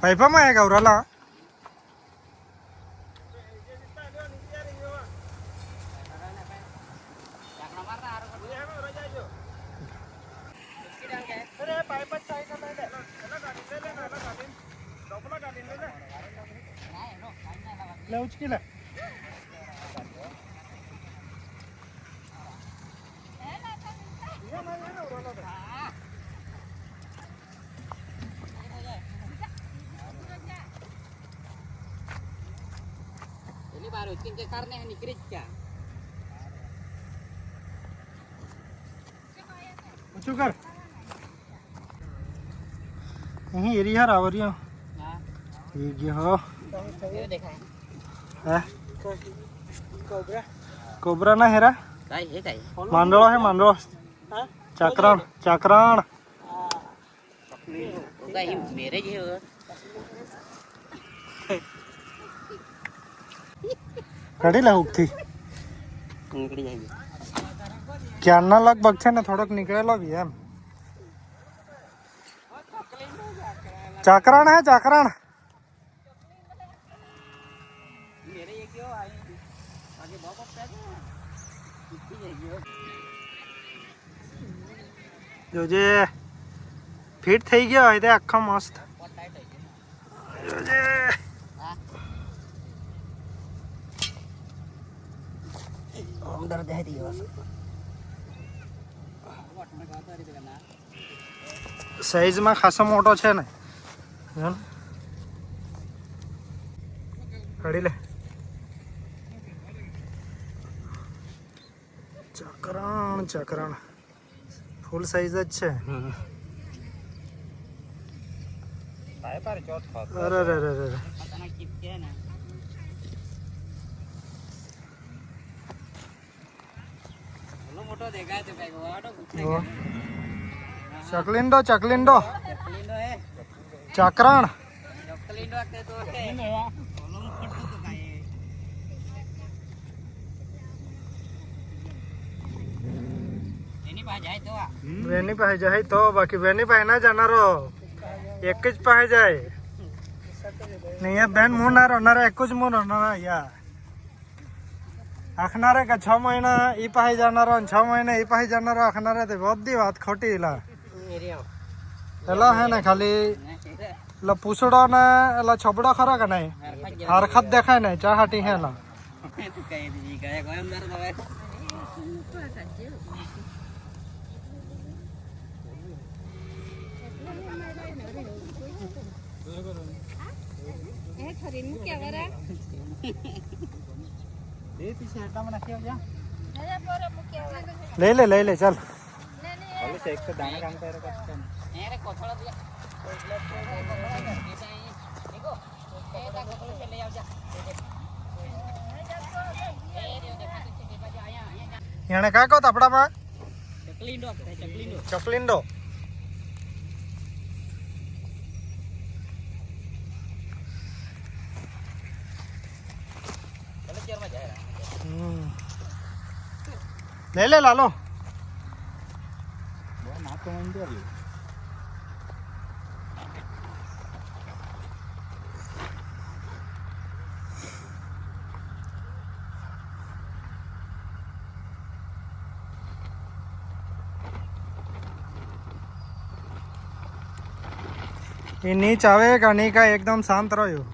પાઇપામાં આયા ગૌરાલા લે ઉચકી લે Ini baru tinggal karena yang dikerja. ઊંચું કર અહીં એરિયા રાવરિયો Nah, એ ગયો ini. હે કોબરા ના હેરા Kay, eh kay. માંડળો હે માંડળો ચાકરણ ચાકરણ Kay, mere je કાઢી લે ઉગથી Ngikri જાય. ક્યારના લગભગ છે ને થોડોક નીકળેલો બી એમ ચાકરણ હે ચાકરણ. જોજે ફિટ થઈ ગયો હોય તે આખો મસ્ત. જોજે Om dar jahe diyo. Pot me kata ri kana. સાઈઝમાં ખાસો મોટો છે ને જો ને. કાઢી લે ચક્રણ ચક્રણ ફૂલ સાઈઝ જ છે Saya par chot khot. અરે જાય તો આ. વેની પાસે જાય તો બાકી વેની પાસે ના જનારો. એક જ પાસે જાય. નહીં બેન હું ના રહેનારા એક જ હું ના યા આખનારે કે છ મહિના ઈ પાહી જનારો છ મહિના ઈ પાહી જનારો, આખનારે તે બધી વાત ખોટી લા. એલા હે ને ખાલી, એટલે પૂછડો ને એટલે છબડો ખરો કે નહીં? હરખત દેખાય ને ચાહાટી હે લા. ખરી, મૂક્યા વરા. લઈ લે લઈ લે ચાલ. ને ને. હવે છે એક તો દાણા કામ કરે પછી એને કાકો તપડામાં ચકલી ડોક ચકલી ડોક ચકલિંડો. જાય હમ. લઈ લે લાલો બહુ નાક મંદિર એ નીચ આવે કે નહીં કાંઈ એકદમ શાંત રહ્યો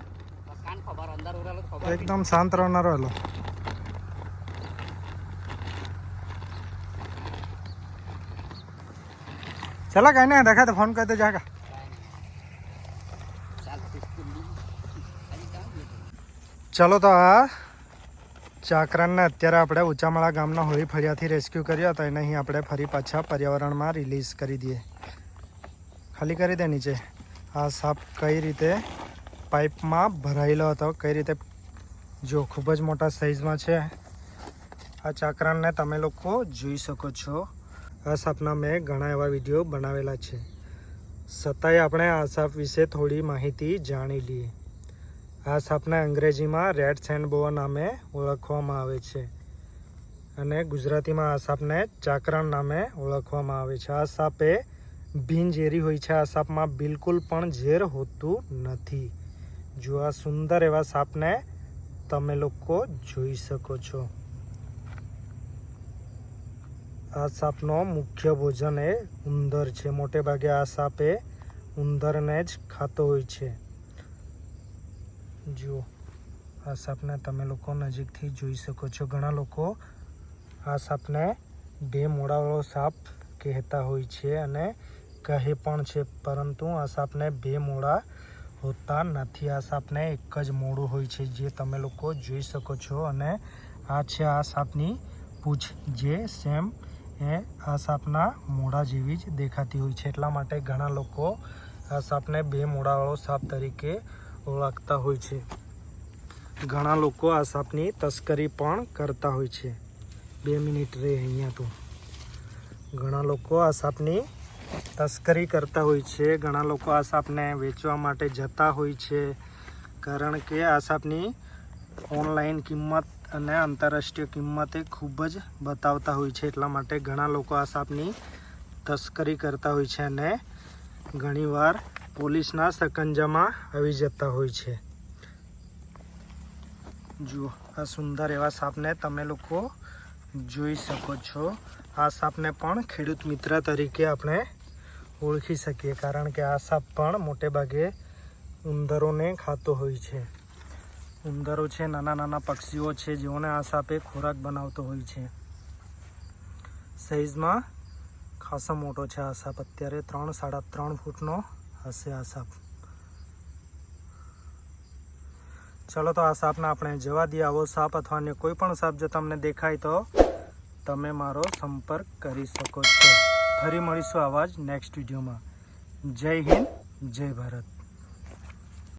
તો ફોન કરી દે જાગા ચાલ હજી કામ ચલો તો આ ચાકરાનને અત્યારે આપણે ઉંચામળા ગામના હોળી ફળિયાથી રેસ્ક્યુ કર્યો હતો, એને અહીં આપણે ફરી પાછા પર્યાવરણમાં રિલીઝ કરી દઈએ. ખાલી કરી દે નીચે. આ સાપ કઈ રીતે પાઇપમાં ભરાયેલો હતો, કઈ રીતે, જો, ખૂબ જ મોટા સાઇઝમાં છે. આ ચાકરાનને તમે લોકો જોઈ શકો છો. આ સાપના મેં ઘણા એવા વીડિયો બનાવેલા છે. છતાંય આપણે આ સાપ વિશે થોડી માહિતી જાણી લઈએ. આ સાપને અંગ્રેજીમાં રેડ સેન્ડ બોવા નામે ઓળખવામાં આવે છે અને ગુજરાતીમાં આ સાપને ચાકરાણ નામે ઓળખવામાં આવે છે. આ સાપે ભીન ઝેરી હોય છે. આ સાપમાં બિલકુલ પણ ઝેર હોતું નથી. જો આ સુંદર એવા સાપને તમે લોકો જોઈ શકો છો. આ સાપનો મુખ્ય ભોજન એ ઉંદર છે. મોટે ભાગે આ સાપ એ ઉંદરને જ ખાતો હોય છે. જુઓ, આ સાપને તમે લોકો નજીકથી જોઈ શકો છો. ઘણા લોકો આ સાપને બે મોડાવાળો સાપ કહેતા હોય છે અને કહે પણ છે, પરંતુ આ સાપને બે મોડા હોતા નથી. આ સાપને એક જ મોડું હોય છે જે તમે લોકો જોઈ શકો છો અને આ છે આ સાપની પૂંછ જે સેમ એ આ સાપના મોઢા જેવી જ દેખાતી હોય છે. એટલા માટે ઘણા લોકો આ સાપને બે મોઢાવાળો સાપ તરીકે ઓળખતા હોય છે. ઘણા લોકો આ સાપની તસ્કરી પણ કરતા હોય છે. બે મિનિટ રહે અહીંયા તો. ઘણા લોકો આ સાપની તસ્કરી કરતા હોય છે. ઘણા લોકો આ સાપને વેચવા માટે જતા હોય છે. કારણ કે આ સાપની ઓનલાઈન કિંમત અને આંતરરાષ્ટ્રીય કિંમતે ખૂબ જ બતાવતા હોય છે. એટલા માટે ઘણા લોકો આ સાપની તસ્કરી કરતા હોય છે અને ઘણીવાર પોલીસના સકંજામાં આવી જતા હોય છે. જુઓ, આ સુંદર એવા સાપને તમે લોકો જોઈ શકો છો. આ સાપને પણ ખેડૂત મિત્ર તરીકે આપણે ઓળખી શકીએ, કારણ કે આ સાપ પણ મોટે ભાગે ઉંદરોને ખાતો હોય છે. ઉંદરો છે, નાના નાના પક્ષીઓ છે, જેઓને આ સાપે ખોરાક બનાવતો હોય છે. સાઈઝમાં ખાસો મોટો છે આ સાપ. અત્યારે ત્રણ, સાડા ત્રણ ફૂટનો હશે આ સાપ. ચલો તો આ સાપને આપણે જવા દઈએ. આવો સાપ અથવા અન્ય કોઈ પણ સાપ જો તમને દેખાય તો તમે મારો સંપર્ક કરી શકો છો. ફરી મળીશું આવા જ નેક્સ્ટ વિડીયોમાં જય હિન્દ, જય ભારત.